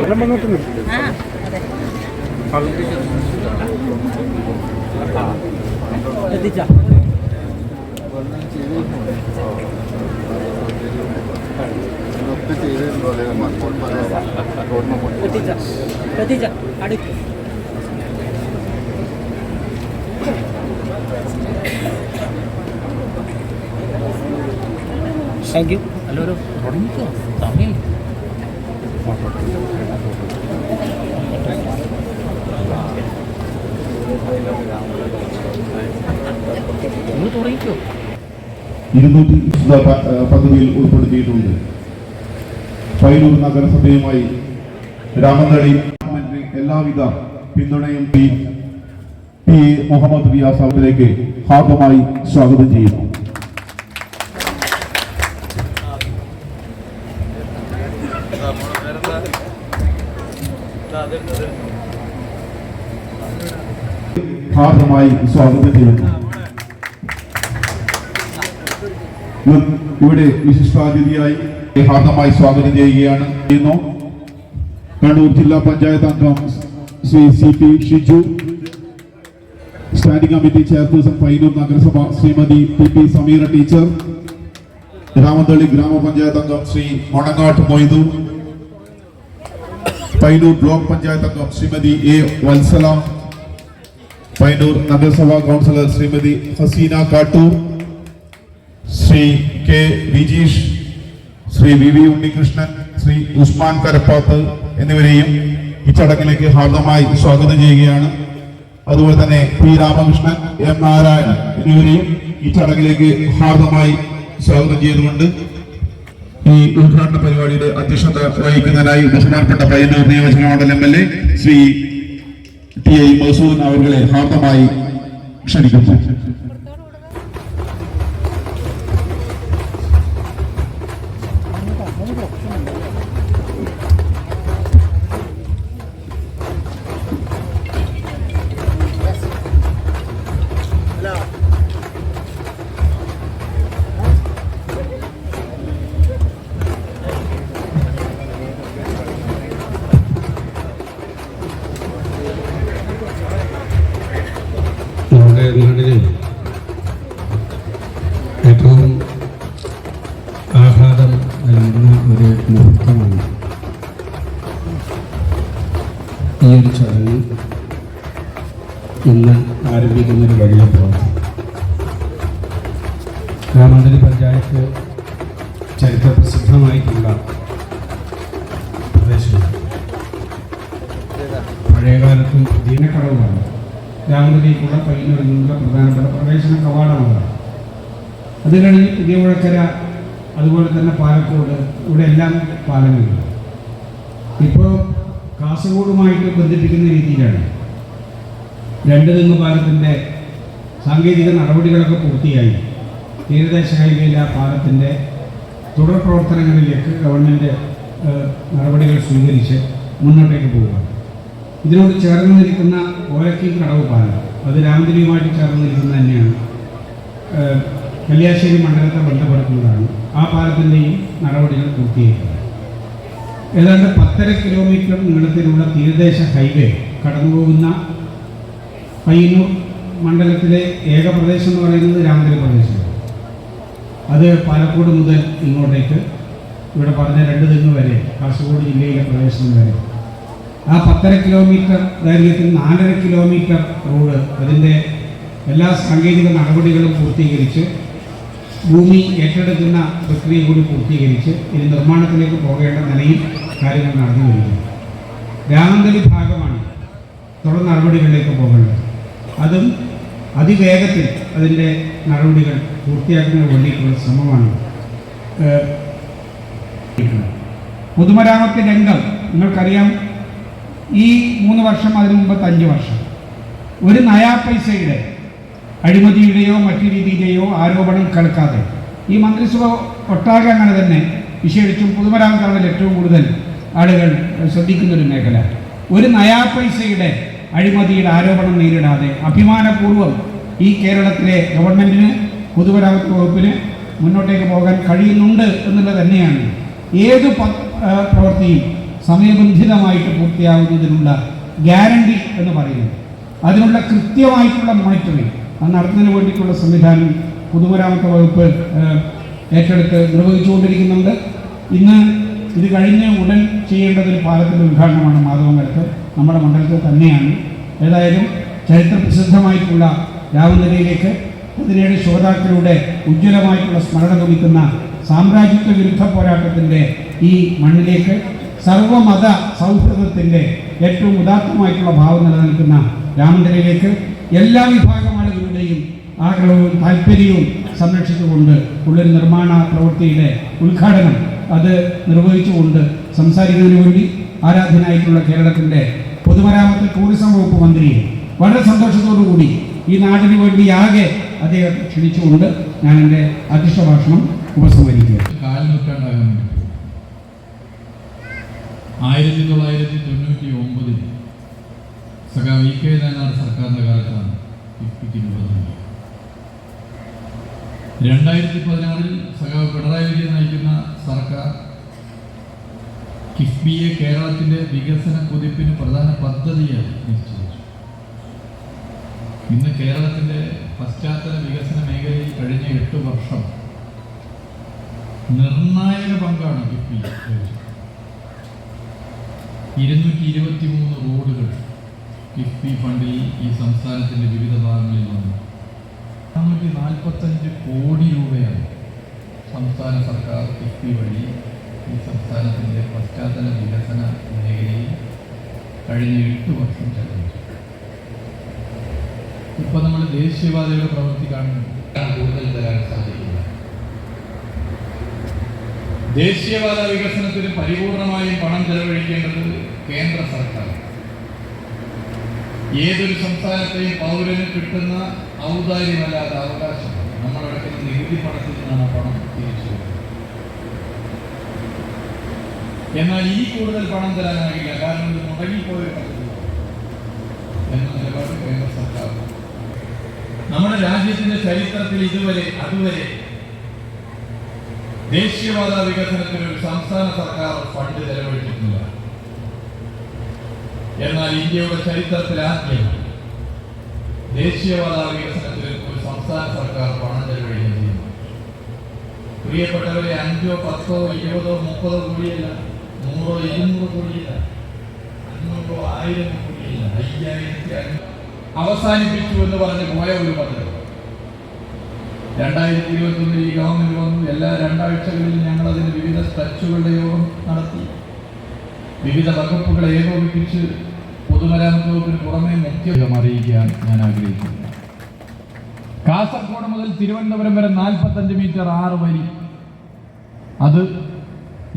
വെള്ളം വന്നിട്ടുണ്ട് എത്തിച്ചാ thank you എല്ലാവരും തുടങ്ങിക്കോ. സമയം. നിങ്ങൾ തുടങ്ങിക്കോ. ഇരുന്നൂറ്റി പദ്ധതിയിൽ ഉൾപ്പെടുത്തിയിട്ടുണ്ട്. പയ്യന്നൂർ നഗരസഭയുമായി ഗവൺമെന്റിന് എല്ലാവിധ പിന്തുണയും പി പി മുഹമ്മദ് റിയാസ് അവരിലേക്ക് ഹാർദമായി സ്വാഗതം ചെയ്യുന്നു. ഹാർദമായി സ്വാഗതം ചെയ്യുന്നു. ഇവിടെ വിശിഷ്ടാതിഥിയായി ഹാർദമായി സ്വാഗതം ചെയ്യുകയാണ്. കണ്ണൂർ ജില്ലാ പഞ്ചായത്ത് അംഗം Shri C P Shiju standing committee chairperson Payyanur നഗരസഭ Shrimati P P Sameera teacher Ramanthali ഗ്രാമപഞ്ചായത്ത് അംഗം ശ്രീ മണങ്ങാട്ട് മൊയ്തു പൈനൂർ ബ്ലോക്ക് പഞ്ചായത്ത് അംഗം ശ്രീമതി എ വത്സല പൈനൂർ നഗരസഭാ councillor Shrimati Haseena Kattoor Shri K Vijeesh Shri V V Unnikrishnan Shri Usman Karappath എന്നിവരെയും ഈ ചടങ്ങിലേക്ക് ഹാർദമായി സ്വാഗതം ചെയ്യുകയാണ്. അതുപോലെ തന്നെ പി രാമകൃഷ്ണൻ എം നാരായണൻ എന്നിവരെയും ഈ ചടങ്ങിലേക്ക് ഹാർദമായി സ്വാഗതം ചെയ്തുകൊണ്ട് ഈ ഉദ്ഘാടന പരിപാടിയുടെ അധ്യക്ഷത വഹിക്കുന്നതിനായി ബഹുമാനപ്പെട്ട പയ്യന്നൂർ നിയോജക മണ്ഡലം M L A Shri T I Masoodan അവരുടെ ഹാർദമായി ക്ഷണിക്കുന്നു. പഴയകാലത്തും ദീനക്കടവുമാണ് രാമപുരിക്കുള്ള പയ്യന്നൂരിൽ നിന്നുള്ള പ്രധാനപ്പെട്ട പ്രവേശന കവാടമാണ്. അത് കഴിഞ്ഞ് പുതിയ മുഴക്കര അതുപോലെ തന്നെ പാലക്കോട് ഇവിടെ എല്ലാം പാലങ്ങളുണ്ട്. ഇപ്പോൾ കാസർഗോഡുമായിട്ട് ബന്ധിപ്പിക്കുന്ന രീതിയിലാണ്. രണ്ട് തെങ്ങ് പാലത്തിന്റെ സാങ്കേതിക നടപടികളൊക്കെ പൂർത്തിയായി. തീരദേശ ഹൈവേയിലെ ആ പാലത്തിന്റെ തുടർ പ്രവർത്തനങ്ങളിലേക്ക് ഗവൺമെന്റ് നടപടികൾ സ്വീകരിച്ച് മുന്നോട്ടേക്ക് പോവുകയാണ്. ഇതിനോട് ചേർന്ന് നിൽക്കുന്ന ഓലക്കി കടവ് പാലം. അത് രാമതിരിയുമായിട്ട് ചേർന്ന് നിൽക്കുന്ന തന്നെയാണ് കല്യാശ്ശേരി മണ്ഡലത്തെ ബന്ധപ്പെടുത്തുന്നതാണ്. ആ പാലത്തിന്റെയും നടപടികൾ പൂർത്തീകരിക്കുന്നത് ഏതാണ്ട് പത്തര കിലോമീറ്റർ നീളത്തിലുള്ള തീരദേശ ഹൈവേ കടന്നുപോകുന്ന പയ്യന്നൂർ മണ്ഡലത്തിലെ ഏക പ്രദേശം എന്ന് പറയുന്നത് രാമതിരി പ്രദേശമാണ്. അത് പാലക്കോട് മുതൽ ഇങ്ങോട്ടേക്ക് ഇവിടെ പറഞ്ഞ രണ്ട് തെങ്ങ് വരെ കാസർഗോഡ് ജില്ലയിലെ പ്രദേശം വരെ. ആ പത്തര കിലോമീറ്റർ ദൈർഘ്യത്തിൽ നാലര കിലോമീറ്റർ റോഡ് അതിന്റെ എല്ലാ സാങ്കേതിക നടപടികളും പൂർത്തീകരിച്ച് ഭൂമി ഏറ്റെടുക്കുന്ന പ്രക്രിയ കൂടി പൂർത്തീകരിച്ച് ഇനി നിർമ്മാണത്തിലേക്ക് പോകേണ്ട നിലയിൽ കാര്യങ്ങൾ നടന്നു വരുന്നു രാമന്തലി ഭാഗമാണ് തുടർ നടപടികളിലേക്ക് പോകേണ്ടത്. അതും അതിവേഗത്തിൽ അതിന്റെ നടപടികൾ പൂർത്തിയാക്കുന്നതിന് വേണ്ടിയിട്ടുള്ള ശ്രമമാണ് പൊതുമരാമത്ത് രംഗം നിങ്ങൾക്കറിയാം ഈ മൂന്ന് വർഷം അതിനു മുമ്പത്തെ അഞ്ച് വർഷം. ഒരു നയാ പൈസയുടെ അഴിമതിയുടെയോ മറ്റു രീതിയിലെയോ ആരോപണം കേൾക്കാതെ. ഈ മന്ത്രിസഭ ഒട്ടാകെ അങ്ങനെ തന്നെ വിശേഷിച്ചും പൊതുമരാമത്താണ് ഏറ്റവും കൂടുതൽ ആളുകൾ ശ്രദ്ധിക്കുന്ന ഒരു മേഖല. ഒരു നയാ പൈസയുടെ അഴിമതിയുടെ ആരോപണം നേരിടാതെ അഭിമാനപൂർവം ഈ കേരളത്തിലെ ഗവൺമെന്റിന് പൊതുമരാമത്ത് വകുപ്പിന് മുന്നോട്ടേക്ക് പോകാൻ കഴിയുന്നുണ്ട് എന്നുള്ളത് തന്നെയാണ്. ഏത് പ്രവൃത്തിയും സമയബന്ധിതമായിട്ട് പൂർത്തിയാവുന്നതിനുള്ള ഗ്യാരണ്ടി എന്ന് പറയുന്നത് അതിനുള്ള കൃത്യമായിട്ടുള്ള മോണിറ്ററിംഗ് അത് നടത്തുന്നതിന് വേണ്ടിയിട്ടുള്ള സംവിധാനം പൊതുമരാമത്ത് വകുപ്പ് ഏറ്റെടുത്ത് നിർവഹിച്ചുകൊണ്ടിരിക്കുന്നുണ്ട്. ഇന്ന് ഇത് കഴിഞ്ഞ് ഉടൻ ചെയ്യേണ്ടത് ഒരു പാലത്തിന്റെ ഉദ്ഘാടനമാണ് മാധവങ്കരത്ത് നമ്മുടെ മണ്ഡലത്തിൽ തന്നെയാണ്. ഏതായാലും ചരിത്ര പ്രസിദ്ധമായിട്ടുള്ള രാവുനിലയിലേക്ക് പതിനേഴ് ശ്രോതാക്കളുടെ ഉജ്ജ്വലമായിട്ടുള്ള സ്മരണ കുറിക്കുന്ന സാമ്രാജ്യത്വ വിരുദ്ധ പോരാട്ടത്തിന്റെ ഈ മണ്ണിലേക്ക് സർവമത സൗഹൃദത്തിന്റെ ഏറ്റവും ഉദാത്തമായിട്ടുള്ള ഭാവം നിലനിൽക്കുന്ന രാമന്തരയിലേക്ക് എല്ലാ വിഭാഗം ആളുകളുടെയും ആഗ്രഹവും താല്പര്യവും സംരക്ഷിച്ചുകൊണ്ട് ഉള്ളൊരു നിർമ്മാണ പ്രവൃത്തിയുടെ ഉദ്ഘാടനം അത് നിർവഹിച്ചുകൊണ്ട് സംസാരിക്കുന്നതിന് വേണ്ടി ആരാധനായിട്ടുള്ള കേരളത്തിന്റെ പൊതുമരാമത്ത് ടൂറിസം വകുപ്പ് മന്ത്രിയെ വളരെ സന്തോഷത്തോടുകൂടി ഈ നാടിന് വേണ്ടി ആകെ അദ്ദേഹം ക്ഷണിച്ചുകൊണ്ട് ഞാൻ എന്റെ അധ്യക്ഷ ഭാഷണം ഉപസംഹരിക്കുക കാൽ നൂറ്റാണ്ടാകാൻ വേണ്ടി. ആയിരത്തി തൊള്ളായിരത്തി തൊണ്ണൂറ്റി ഒമ്പതിൽ സഖാ വി കെ നായനാർ സർക്കാരിന്റെ കാലത്താണ് കിഫ്ബിക്ക് നിബന്ധന രണ്ടായിരത്തി പതിനാറിൽ സഖാവ് പിണറായി വിജയൻ നയിക്കുന്ന സർക്കാർ കിഫ്ബിയെ കേരളത്തിന്റെ വികസന കുതിപ്പിന് പ്രധാന പദ്ധതിയായി നിശ്ചയിച്ചു ഇന്ന് കേരളത്തിന്റെ പശ്ചാത്തല വികസന മേഖലയിൽ കഴിഞ്ഞ എട്ട് വർഷം നിർണായക പങ്കാണ് കിഫ്ബി ഇരുന്നൂറ്റി ഇരുപത്തി മൂന്ന് റോഡുകൾ കിഫ്ബി ഫണ്ടിൽ ഈ സംസ്ഥാനത്തിന്റെ വിവിധ ഭാഗങ്ങളിൽ വന്നു. നാനൂറ്റി നാൽപ്പത്തഞ്ച് കോടി രൂപയാണ് സംസ്ഥാന സർക്കാർ കിഫ്ബി വഴി ഈ സംസ്ഥാനത്തിന്റെ പശ്ചാത്തല വികസന മേഖലയിൽ കഴിഞ്ഞ എട്ട് വർഷം ചെലവഴിച്ചു. ഇപ്പം നമ്മൾ ദേശീയവാദികളുടെ പ്രവൃത്തി കാണുന്നു കൂടുതൽ തരാൻ സാധിക്കില്ല. ദേശീയവാദ വികസനത്തിന് പരിപൂർണമായും പണം ചെലവഴിക്കേണ്ടത് കേന്ദ്ര സർക്കാർ. ഏതൊരു സംസ്ഥാനത്തെയും പൗരന് കിട്ടുന്ന ഔദാര്യമല്ലാത്ത അവകാശമാണ് നമ്മളടക്കുന്ന നികുതി പണത്തിൽ നിന്നാണ് പണം തിരിച്ചു. എന്നാൽ ഈ കൂടുതൽ പണം തരാനാകില്ല. കാരണം ഇത് മുടങ്ങിപ്പോയ എന്ന നിലപാട് കേന്ദ്ര സർക്കാർ. നമ്മുടെ രാജ്യത്തിന്റെ ചരിത്രത്തിൽ ഇതുവരെ അതുവരെ ദേശീയവാദ വികസനത്തിന് ഒരു സംസ്ഥാന സർക്കാർ ഫണ്ട് ചെലവഴിച്ചിട്ടില്ല എന്നാൽ ഇന്ത്യയുടെ ചരിത്രത്തിൽ ആദ്യം ദേശീയവാദ വികസനത്തിന് ഒരു സംസ്ഥാന സർക്കാർ പണം ചെലവഴിക്കുകയും ചെയ്യുന്നു. പ്രിയപ്പെട്ടവരെ അഞ്ചോ പത്തോ ഇരുപതോ മുപ്പതോ കോടിയല്ല നൂറോ ഇരുന്നൂറ് കോടിയില്ല അഞ്ഞൂറോ ആയിരം കോടിയില്ല അയ്യായിരത്തി അഞ്ഞൂറ്. അവസാനിപ്പിച്ചു എന്ന് പറഞ്ഞ് പോയ ഒരു പദ്ധതി രണ്ടായിരത്തി ഇരുപത്തി ഒന്നിൽ ഈ ഗവൺമെന്റ് വന്നു. എല്ലാ രണ്ടാഴ്ചകളിലും ഞങ്ങൾ അതിന് വിവിധ സ്ട്രച്ചുകളുടെ യോഗം നടത്തി. വിവിധ വകുപ്പുകളെ ഏകോപിപ്പിച്ച് പൊതുമരാമത്ത് വകുപ്പിന് പുറമെ മുഖ്യം അറിയിക്കാൻ ഞാൻ ആഗ്രഹിക്കുന്നു. കാസർഗോഡ് മുതൽ തിരുവനന്തപുരം വരെ നാൽപ്പത്തഞ്ച് മീറ്റർ ആറ് വരി. അത്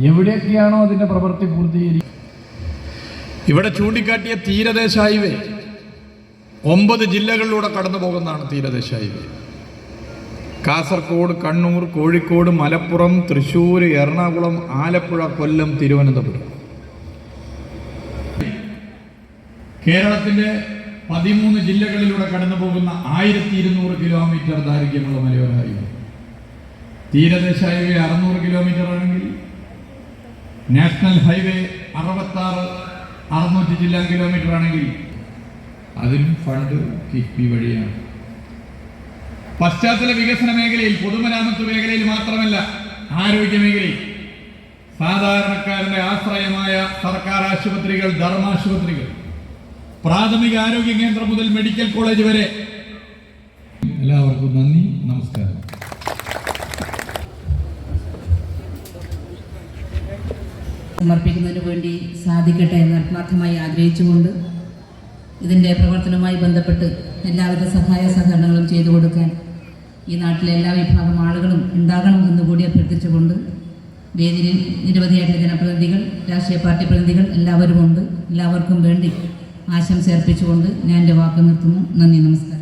എവിടെയൊക്കെയാണോ അതിന്റെ പ്രവൃത്തി പൂർത്തീകരിക്കും ഇവിടെ ചൂണ്ടിക്കാട്ടിയ തീരദേശ ഹൈവേ ഒമ്പത് ജില്ലകളിലൂടെ കടന്നു പോകുന്നതാണ് തീരദേശ ഹൈവേ കാസർഗോഡ് കണ്ണൂർ കോഴിക്കോട് മലപ്പുറം തൃശ്ശൂർ എറണാകുളം ആലപ്പുഴ കൊല്ലം തിരുവനന്തപുരം. കേരളത്തിന്റെ പതിമൂന്ന് ജില്ലകളിലൂടെ കടന്നു പോകുന്ന ആയിരത്തി ഇരുന്നൂറ് കിലോമീറ്റർ ദൈർഘ്യമുള്ള മലയോര തീരദേശ ഹൈവേ അറുന്നൂറ് കിലോമീറ്റർ ആണെങ്കിൽ നാഷണൽ ഹൈവേ അറുപത്താറ് അറുന്നൂറ്റി ജില്ലാ കിലോമീറ്റർ ആണെങ്കിൽ അതിനും ഫണ്ട് കിഫ്ബി വഴിയാണ്. പശ്ചാത്തല വികസന മേഖലയിൽ പൊതുമരാമത്ത് മേഖലയിൽ മാത്രമല്ല ആരോഗ്യ മേഖലയിൽ സാധാരണക്കാരന്റെ ആശ്രയമായ സർക്കാർ ആശുപത്രികൾ ധർമാശുപത്രികൾ. പ്രാഥമിക ആരോഗ്യ കേന്ദ്രം മുതൽ മെഡിക്കൽ കോളേജ് വരെ. എല്ലാവർക്കും നന്ദി നമസ്കാരം. സമർപ്പിക്കുന്നതിന് വേണ്ടി സാധിക്കട്ടെ എന്ന് ആത്മാർത്ഥമായി ആഗ്രഹിച്ചുകൊണ്ട് ഇതിന്റെ പ്രവർത്തനവുമായി ബന്ധപ്പെട്ട് എല്ലാവിധ സഹായ സഹകരണങ്ങളും ചെയ്തു കൊടുക്കാൻ ഈ നാട്ടിലെ എല്ലാ വിഭാഗം ആളുകളും ഉണ്ടാകണം എന്ന് കൂടി അഭ്യർത്ഥിച്ചുകൊണ്ട് വേദിയിൽ നിരവധിയായിട്ടുള്ള ജനപ്രതിനിധികൾ രാഷ്ട്രീയ പാർട്ടി പ്രതിനിധികൾ എല്ലാവരുമുണ്ട്. എല്ലാവർക്കും വേണ്ടി ആശംസ അർപ്പിച്ചുകൊണ്ട് ഞാൻ എന്റെ വാക്ക് നിർത്തുന്നു. നന്ദി നമസ്കാരം.